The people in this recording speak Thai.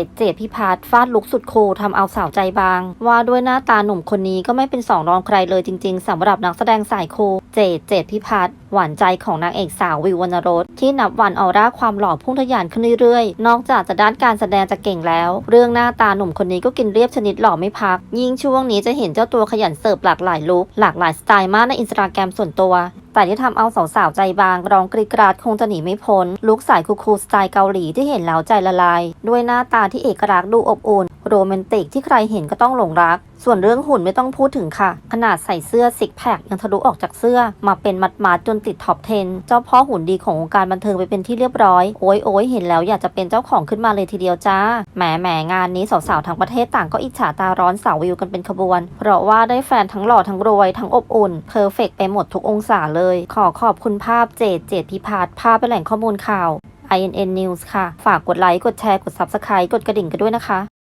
ดเจดพิพัฒน์ฟาดลุกสุดโคทำเอาสาวใจบาง ว่าด้วยหน้าตาหนุ่มคนนี้ก็ไม่เป็นสองรองใครเลยจริงๆสำหรับนักแสดงสายโค เจดเจดพิพัฒน์หวานใจของนางเอกสาววิววรรณรสที่นับวันออร่าความหล่อพุ่งทะยานขึ้นเรื่อยๆ นอกจากจะด้านการแสดงจะเก่งแล้ว เรื่องหน้าตาหนุ่มคนนี้ก็กินเรียบชนิดหล่อไม่พัก ยิ่งช่วงนี้จะเห็นเจ้าตัวขยันเสิร์ฟหลากหลายลุคหลากหลายสไตล์มากในอินสตาแกรมส่วนตัว แต่ที่ทำเอาสาวๆใจบางร้องกรีดกราดคงจะหนีไม่พ้นลุกสายคูลๆสไตล์เกาหลีที่เห็นแล้วใจละลาย ด้วยหน้าตาที่เอกลักษณ์ดูอบอุ่น โรแมนติกที่ใครเห็นก็ต้องหลงรัก ส่วนเรื่องหุ่นไม่ต้องพูดถึงค่ะ ขนาดใส่เสื้อซิกแพคยังทะลุออกจากเสื้อ มาเป็นมัดมาดจนติดท็อป 10 เจ้าพ่อหุ่นดีของวงการบันเทิงไปเป็นที่เรียบร้อย โอ้ยโอ้ยเห็นแล้วอยากจะเป็นเจ้าของขึ้นมาเลยทีเดียวจ้า แหมแหมงานนี้สาวๆทั้งประเทศต่างก็อิจฉาตาร้อนสาววิวกันเป็นขบวน เพราะว่าได้แฟนทั้งหล่อทั้งรวยทั้งอบอุ่นเพอร์เฟกไปหมดทุกองศาเลย ขอขอบคุณภาพเจดเจดพิพาทภาพเป็นแหล่งข้อมูลข่าว INN News ค่ะ ฝากกดไลค์ กดแชร์ กด Subscribe กดกระดิ่งกันด้วยนะคะ